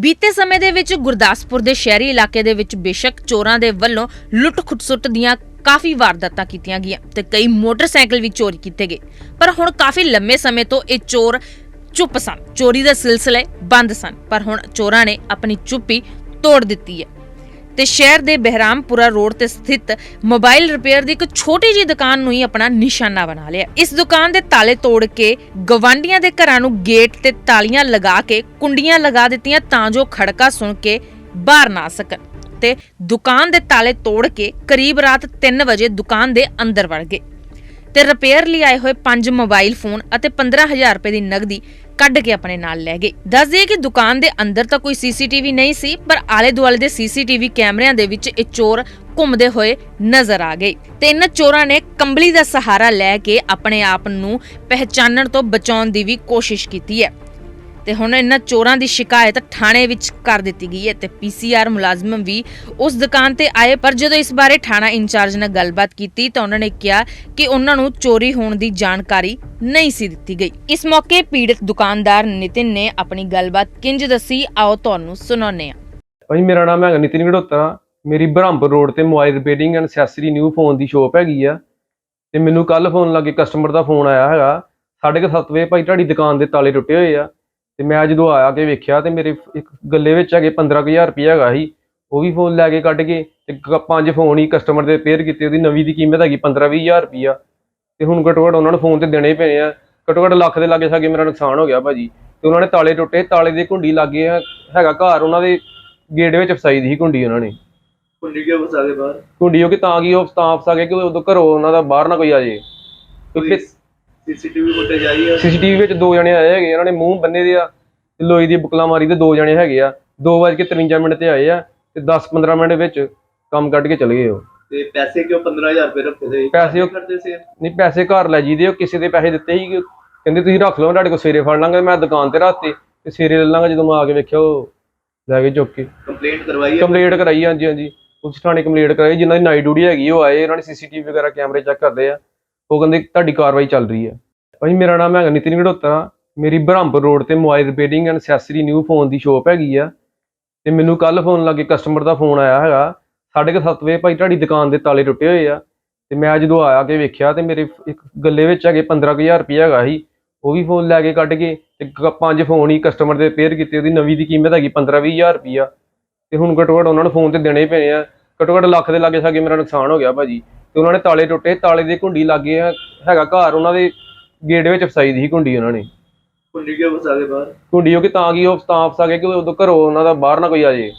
ਬੀਤੇ ਸਮੇਂ ਦੇ ਵਿੱਚ ਗੁਰਦਾਸਪੁਰ ਦੇ ਸ਼ਹਿਰੀ ਇਲਾਕੇ ਦੇ ਵਿੱਚ ਬੇਸ਼ੱਕ ਚੋਰਾਂ ਦੇ ਵੱਲੋਂ ਲੁੱਟ ਖੁੱਟਸੁੱਟ ਦੀਆਂ ਕਾਫੀ ਵਾਰਦਾਤਾਂ ਕੀਤੀਆਂ ਗਈਆਂ ਤੇ ਕਈ ਮੋਟਰਸਾਈਕਲ ਵੀ ਚੋਰੀ ਕੀਤੇ ਗਏ। ਪਰ ਹੁਣ ਕਾਫੀ ਲੰਮੇ ਸਮੇਂ ਤੋਂ ਇਹ ਚੋਰ ਚੁੱਪ ਸਨ। ਚੋਰੀ ਦੇ ਸਿਲਸਿਲੇ ਬੰਦ ਸਨ। ਪਰ ਹੁਣ ਚੋਰਾਂ ਨੇ ਆਪਣੀ ਚੁੱਪੀ ਤੋੜ ਦਿੱਤੀ ਹੈ। ਤੇ ਸ਼ਹਿਰ ਦੇ ਬਹਿਰਾਮਪੁਰਾ ਰੋਡ ਤੇ ਸਥਿਤ ਮੋਬਾਈਲ ਰਿਪੇਅਰ ਦੀ ਇੱਕ ਛੋਟੀ ਜਿਹੀ ਦੁਕਾਨ ਨੂੰ ਹੀ ਆਪਣਾ ਨਿਸ਼ਾਨਾ ਬਣਾ ਲਿਆ। ਇਸ ਦੁਕਾਨ ਦੇ ਤਾਲੇ ਤੋੜ ਕੇ ਗਵਾਂਡੀਆਂ ਦੇ ਘਰਾਂ ਨੂੰ ਗੇਟ ਤੇ ਤਾਲੀਆਂ ਲਗਾ ਕੇ ਕੁੰਡੀਆਂ ਲਗਾ ਦਿੱਤੀਆਂ ਤਾਂ ਜੋ ਖੜਕਾ ਸੁਣ ਕੇ ਬਾਹਰ ਨਾ ਆ ਸਕਣ ਤੇ ਦੁਕਾਨ ਦੇ ਤਾਲੇ ਤੋੜ ਕੇ ਕਰੀਬ ਰਾਤ 3 ਵਜੇ ਦੁਕਾਨ ਦੇ ਅੰਦਰ ਵੜ ਗਏ ਤੇ ਰਿਪੇਅਰ ਲਈ ਆਏ ਹੋਏ ਪੰਜ ਮੋਬਾਈਲ ਫੋਨ ਅਤੇ 15000 ਰੁਪਏ ਦੀ ਨਗਦੀ ਕੱਢ ਕੇ ਆਪਣੇ ਨਾਲ ਲੈ ਗਏ। ਦੱਸ ਦਈਏ ਕਿ ਦੁਕਾਨ ਦੇ ਅੰਦਰ ਤਾਂ ਕੋਈ ਸੀਸੀਟੀਵੀ ਨਹੀਂ ਸੀ, ਪਰ ਆਲੇ ਦੁਆਲੇ ਦੇ ਸੀਸੀਟੀਵੀ ਕੈਮਰਿਆਂ ਦੇ ਵਿੱਚ ਇਹ ਚੋਰ ਘੁੰਮਦੇ ਹੋਏ ਨਜ਼ਰ ਆ ਗਏ। ਤੇ ਇਹਨਾਂ ਚੋਰਾਂ ਨੇ ਕੰਬਲੀ ਦਾ ਸਹਾਰਾ ਲੈ ਕੇ ਆਪਣੇ ਆਪ ਨੂੰ ਪਹਿਚਾਨਣ ਤੋਂ ਬਚਾਉਣ ਦੀ ਵੀ ਕੋਸ਼ਿਸ਼ ਕੀਤੀ ਹੈ। ਤੇ ਹੁਣ ਇਹਨਾਂ ਚੋਰਾਂ ਦੀ ਸ਼ਿਕਾਇਤ ਥਾਣੇ ਵਿੱਚ ਕਰ ਦਿੱਤੀ ਗਈ ਹੈ ਤੇ ਪੀਸੀਆਰ ਮੁਲਾਜ਼ਮ ਵੀ ਉਸ ਦੁਕਾਨ ਤੇ ਆਏ, ਪਰ ਜਦੋਂ ਇਸ ਬਾਰੇ ਥਾਣਾ ਇੰਚਾਰਜ ਨਾਲ ਗੱਲਬਾਤ ਕੀਤੀ ਤਾਂ ਉਹਨਾਂ ਨੇ ਕਿਹਾ ਕਿ ਉਹਨਾਂ ਨੂੰ ਚੋਰੀ ਹੋਣ ਦੀ ਜਾਣਕਾਰੀ ਨਹੀਂ ਸੀ ਦਿੱਤੀ ਗਈ। ਇਸ ਮੌਕੇ ਪੀੜਤ ਦੁਕਾਨਦਾਰ ਨਿਤਿਨ ਨੇ ਆਪਣੀ ਗੱਲਬਾਤ ਕਿੰਜ ਦੱਸੀ? ਆਓ ਤੁਹਾਨੂੰ ਸੁਣਾਉਂਦੇ ਹਾਂ। ਭਾਈ, ਮੇਰਾ ਨਾਮ ਹੈਗਾ ਨਿਤਿਨ ਗੜੋਤਰਾ। ਮੇਰੀ ਬ੍ਰਹਮਪੁਰ ਰੋਡ ਤੇ mobile repairing and accessory new phone the shop ਹੈਗੀ ਆ ਤੇ ਮੈਨੂੰ ਕੱਲ ਫੋਨ ਲੱਗੇ, ਕਸਟਮਰ ਦਾ ਫੋਨ ਆਇਆ ਹੈਗਾ। ਸਾਢੇ ਕੁ ਸੱਤ ਵਜੇ ਭਾਈ, ਤੁਹਾਡੀ ਦੁਕਾਨ ਦੇ ਤਾਲੇ ਟੁੱਟੇ ਹੋਏ ਆ। ਤੇ ਮੈਂ ਜਦੋਂ ਆਇਆ ਕੇ ਵੇਖਿਆ ਤੇ ਮੇਰੇ ਇੱਕ ਗੱਲੇ ਵਿੱਚ ਹੈਗੇ 15000 ਰੁਪਏ ਹੈਗਾ ਸੀ ਉਹ ਵੀ ਫੋਨ ਲੈ ਕੇ ਕੱਢ ਕੇ ਤੇ ਕ- ਪੰਜ ਫੋਨ ਹੀ ਕਸਟਮਰ ਦੇ ਰਿਪੇਅਰ ਕੀਤੇ ਉਹਦੀ ਨਵੀਂ ਦੀ ਕੀਮਤ ਹੈਗੀ 15-20000 ਰੁਪਈਆ। ਤੇ ਹੁਣ ਘੱਟੋ ਘੱਟ ਉਹਨਾਂ ਨੂੰ ਫੋਨ ਤੇ ਦੇਣੇ ਪਏ ਆ। ਘੱਟੋ ਘੱਟ ਲੱਖ ਦੇ ਲਾਗੇ ਸਾਗੇ ਮੇਰਾ ਨੁਕਸਾਨ ਹੋ ਗਿਆ ਭਾਜੀ। ਤੇ ਉਹਨਾਂ ਨੇ ਤਾਲੇ ਟੁੱਟੇ ਤਾਲੇ ਦੀ ਕੁੰਡੀ ਲੱਗੇ ਆ ਹੈਗਾ ਘਰ ਉਹਨਾਂ ਦੇ ਗੇਟ ਵਿੱਚ ਫਸਾਈ ਦੀ ਸੀ ਕੁੰਡੀ ਉਹਨਾਂ ਨੇ। ਕੁੰਡੀ ਕਿਉਂ ਫਸਾ ਕੇ ਬਾਹਰ? ਕੁੰਡੀ ਉਹ ਕਿ ਤਾਂ ਕਿ ਉਹ ਤਾਂ ਫਸਾ ਕੇ ਕਿ ਉਦੋਂ ਘਰੋਂ ਉਹਨਾਂ ਦਾ ਬਾਹਰ ਨਾ ਕੋਈ ਆ ਜੇ ਕਿਉਂਕਿ ਸੀਸੀਟੀਵੀ ਫੁਟੇਜ ਆਈ ਹੈ ਸੀਸੀਟੀਵੀ ਵਿੱਚ ਦੋ ਜਣੇ ਆਏ ਹੈਗੇ ਇਹਨਾਂ ਨੇ ਮੂੰਹ ਬੰਨੇ ਦੇ ਆ ਤੇ ਲੋਈ ਦੀ ਬੁਕਲਾ ਮਾਰੀ ਤੇ ਦੋ ਜਣੇ ਹੈਗੇ ਆ। 2:53 ਮਿੰਟ ਤੇ ਆਏ ਆ ਤੇ 10-15 ਮਿੰਟ ਵਿੱਚ ਕੰਮ ਕੱਢ ਕੇ ਚਲੇ ਗਏ ਉਹ। ਤੇ ਪੈਸੇ ਕਿਉਂ 15000 ਰੁਪਏ ਰੱਖੇ ਦੇ ਪੈਸੇ ਉਹ- ਕਰਦੇ ਸੀ? ਨਹੀਂ ਪੈਸੇ ਘਰ ਲੈ ਜੀਦੇ ਉਹ ਕਿਸੇ ਦੇ ਪੈਸੇ ਦਿੱਤੇ ਸੀ। ਕਹਿੰਦੇ ਤੁਸੀਂ ਰੱਖ ਲਓ ਤੁਹਾਡੇ ਕੋਲ ਸਵੇਰੇ ਫੜ ਲਾਂਗਾ ਮੈਂ ਦੁਕਾਨ ਤੇ ਰੱਖਤੇ ਤੇ ਸਵੇਰੇ ਲੈ ਲਾਂਗਾ ਜਦੋਂ ਮੈਂ ਆ ਕੇ ਵੇਖਿਆ ਉਹ ਲੈ ਕੇ ਚੁੱਕ ਕੇ। ਕੰਪਲੇਂਟ ਕਰਵਾਈ ਹੈ ਕੰਪਲੀਟ ਕਰਾਈ ਹਾਂਜੀ ਹਾਂਜੀ। ਉਸ ਥਾਣੇ ਕੰਪਲੀਟ ਕਰਾਈ ਜਿਨ੍ਹਾਂ ਦੀ ਨਾਈਟ ਡਿਊਟੀ ਹੈਗੀ ਉਹ ਆਏ ਉਹਨਾਂ ਨੇ ਸੀਸੀਟੀਵੀ ਵਗੈਰਾ ਕੈਮਰੇ ਚੈੱਕ ਕਰਦੇ ਆ। ਉਹ ਕਹਿੰਦੇ ਤੁਹਾਡੀ ਕਾਰਵਾਈ ਚੱਲ ਰਹੀ ਹੈ। ਭਾਈ ਮੇਰਾ ਨਾਮ ਹੈਗਾ ਨਿਤਿਨ ਗੜੋਤਰਾ ਮੇਰੀ ਬ੍ਰਹਮਪੁਰ ਰੋਡ ਤੇ mobile repairing and accessory new phone the shop ਹੈਗੀ ਆ। ਤੇ ਮੈਨੂੰ ਕੱਲ ਫੋਨ ਲੱਗੇ ਕਸਟਮਰ ਦਾ ਫੋਨ ਆਇਆ ਹੈਗਾ। ਸਾਢੇ ਕੁ ਸੱਤ ਵਜੇ ਭਾਈ ਤੁਹਾਡੀ ਦੁਕਾਨ ਦੇ ਤਾਲੇ ਟੁੱਟੇ ਹੋਏ ਆ। ਤੇ ਮੈਂ ਜਦੋਂ ਆਇਆ ਕੇ ਵੇਖਿਆ ਤੇ ਮੇਰੇ ਇੱਕ ਗੱਲੇ ਵਿੱਚ ਹੈਗੇ 15000 ਰੁਪਏ ਹੈਗਾ ਸੀ। ਉਹ ਵੀ ਫੋਨ ਲੈ ਕੇ ਕੱਢ ਕੇ ਤੇ ਪੰਜ ਫੋਨ ਹੀ ਕਸਟਮਰ ਦੇ ਰਿਪੇਅਰ ਕੀਤੇ। ਉਹਦੀ ਨਵੀਂ ਦੀ ਕੀਮਤ ਹੈਗੀ 15-20000 ਰੁਪਈਆ ਤੇ ਹੁਣ ਘੱਟੋ ਘੱਟ ਉਹਨਾਂ ਨੂੰ ਫੋਨ ਤੇ ਦੇਣੇ ਪੈਣੇ ਆ। ਘੱਟੋ ਘੱਟ ਲੱਖ ਦੇ ਲਾਗੇ ਸਾਗੇ ਮੇਰਾ ਨੁਕਸਾਨ ਹੋ ਗਿਆ ਭਾਜੀ। ਤੇ ਉਹਨਾਂ ਨੇ ਤਾਲੇ ਟੁੱਟੇ ਤਾਲੇ ਦੇ ਕੁੰਡੀ ਲੱਗੇ ਹੈਗਾ ਘਰ ਉਹਨਾਂ ਦੇ ਗੇਟ ਵਿੱਚ ਫਸਾਈ ਦੀ ਸੀ ਕੁੰਡੀ ਉਹਨਾਂ ਨੇ। ਕੁੰਡੀ ਕਿਉਂ ਫਸਾ ਕੇ ਬਾਹਰ? ਕੁੰਡੀ ਉਹ ਕਿ ਤਾਂ ਕਿ ਉਹ ਤਾਂ ਫਸਾ ਕੇ ਕਿ ਉਦੋਂ ਘਰੋਂ ਉਹਨਾਂ ਦਾ ਬਾਹਰ ਨਾ ਕੋਈ ਆ ਜੇ।